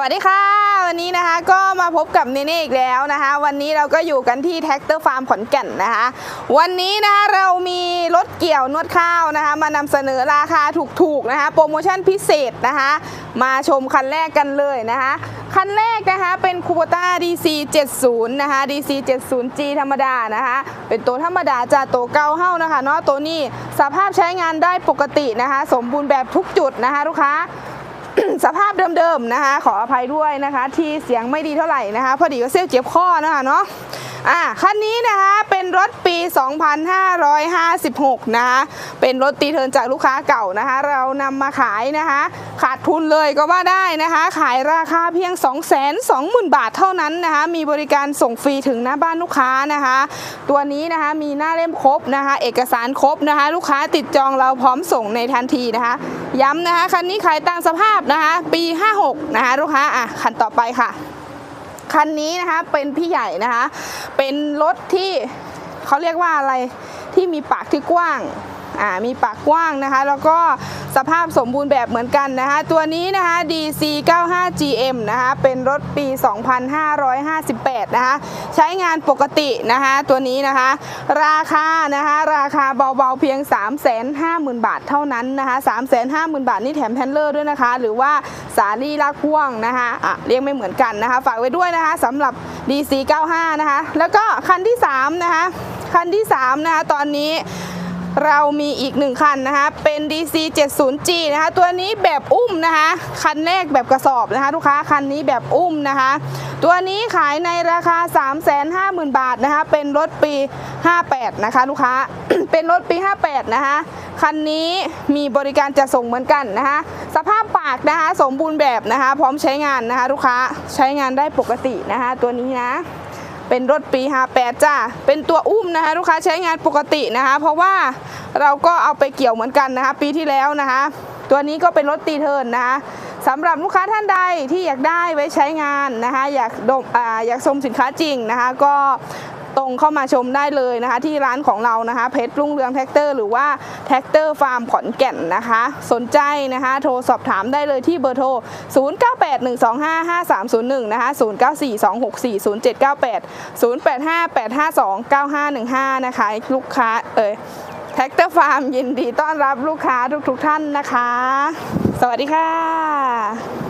วัสดีค่ะ วันนี้นะคะก็มาพบกับเนเน่อีกแล้วนะคะ วันนี้เราก็อยู่กันที่แท็กเตอร์ฟาร์มขอนแก่นนะคะ วันนี้นะคะเรามีรถเกี่ยวนวดข้าวนะคะ มานำเสนอราคาถูกๆนะคะ โปรโมชั่นพิเศษนะคะ มาชมคันแรกกันเลยนะคะ คันแรกนะคะเป็นคูโบต้า DC 70 นะคะ DC 70G ธรรมดานะคะ เป็นตัวธรรมดาจากตัวเก่าเฮ้านะคะเนาะตัวนี้สภาพใช้งานได้ปกตินะคะ สมบูรณ์แบบทุกจุดนะคะลูกค้า สภาพเดิมๆนะคะ ขออภัยด้วยนะคะ ที่เสียงไม่ดีเท่าไหร่นะคะ พอดีก็เซลเจ็บข้อนะคะเนาะ อะคันนี้นะคะเป็นรถปี 2556 นะคะเป็นรถตีเทินจากลูกค้าเก่านะคะ เรานำมาขายนะคะ ขาดทุนเลยก็ว่าได้นะคะ ขายราคาเพียง 220,000 บาทเท่านั้นนะคะ มีบริการส่งฟรีถึงหน้าบ้านลูกค้านะคะ ตัวนี้นะคะมีหน้าเล่มครบนะคะ เอกสารครบนะคะ ลูกค้าติดจองเราพร้อมส่งในทันทีนะคะ ย้ำนะคะคันนี้ขายตามสภาพนะคะ ปี 56 นะคะลูกค้าอะคันต่อไปค่ะ คันนี้นะคะเป็นพี่ใหญ่นะคะ เป็นรถที่เขาเรียกว่าอะไรที่มีปากที่กว้าง อ่ามีปากกว้างนะคะ แล้วก็สภาพสมบูรณ์แบบเหมือนกันนะคะ ตัวนี้นะคะ DC 95 GM นะคะ เป็นรถปี 2558 นะคะ ใช้งานปกตินะคะ ตัวนี้นะคะ ราคานะคะ ราคาเบาๆเพียง 350,000 บาทเท่านั้นนะคะ 350,000 บาทนี่แถมแทนเลอร์ด้วยนะคะ หรือว่าสาลี่ลากพ่วงนะคะอะเรียกไม่เหมือนกันนะคะ ฝากไว้ด้วยนะคะสำหรับ DC 95 นะคะ แล้วก็คันที่ 3 นะคะ คันที่ 3 นะคะ ตอนนี้ เรามีอีกหนึ่งคันนะคะ เป็น DC 70G นะคะ ตัวนี้แบบอุ้มนะคะ คันแรกแบบกระสอบนะคะ ลูกค้าคันนี้แบบอุ้มนะคะ ตัวนี้ขายในราคา 350,000 บาทนะคะ เป็นรถปี 58 นะคะ ลูกค้า เป็นรถปี 58 นะคะ คันนี้มีบริการจะส่งเหมือนกันนะคะ สภาพปากนะคะ สมบูรณ์แบบนะคะ พร้อมใช้งานนะคะ ลูกค้า ใช้งานได้ปกตินะคะ ตัวนี้นะเป็นรถปี 58 จ้า เป็นตัวอุ้มนะคะ ลูกค้าใช้งานปกตินะคะ เพราะว่า เราก็เอาไปเกี่ยวเหมือนกันนะคะ ปีที่แล้วนะคะ ตัวนี้ก็เป็นรถตีเทินนะคะสำหรับลูกค้าท่านใดที่อยากได้ไว้ใช้งานนะคะ อยากดมออยากชมสินค้าจริงนะคะ ก็ตรงเข้ามาชมได้เลยนะคะ ที่ร้านของเรานะคะเพชรรุ่งเรืองแท็กเตอร์หรือว่าแท็กเตอร์ฟาร์มขอนแก่นนะคะ สนใจนะคะ โทรสอบถามได้เลยที่เบอร์โทร 0981255301 นะคะ 0942640798 0858529515 นะคะลูกค้าเอ่ย แท็กเตอร์ฟาร์มยินดีต้อนรับลูกค้าทุกๆท่านนะคะ สวัสดีค่ะ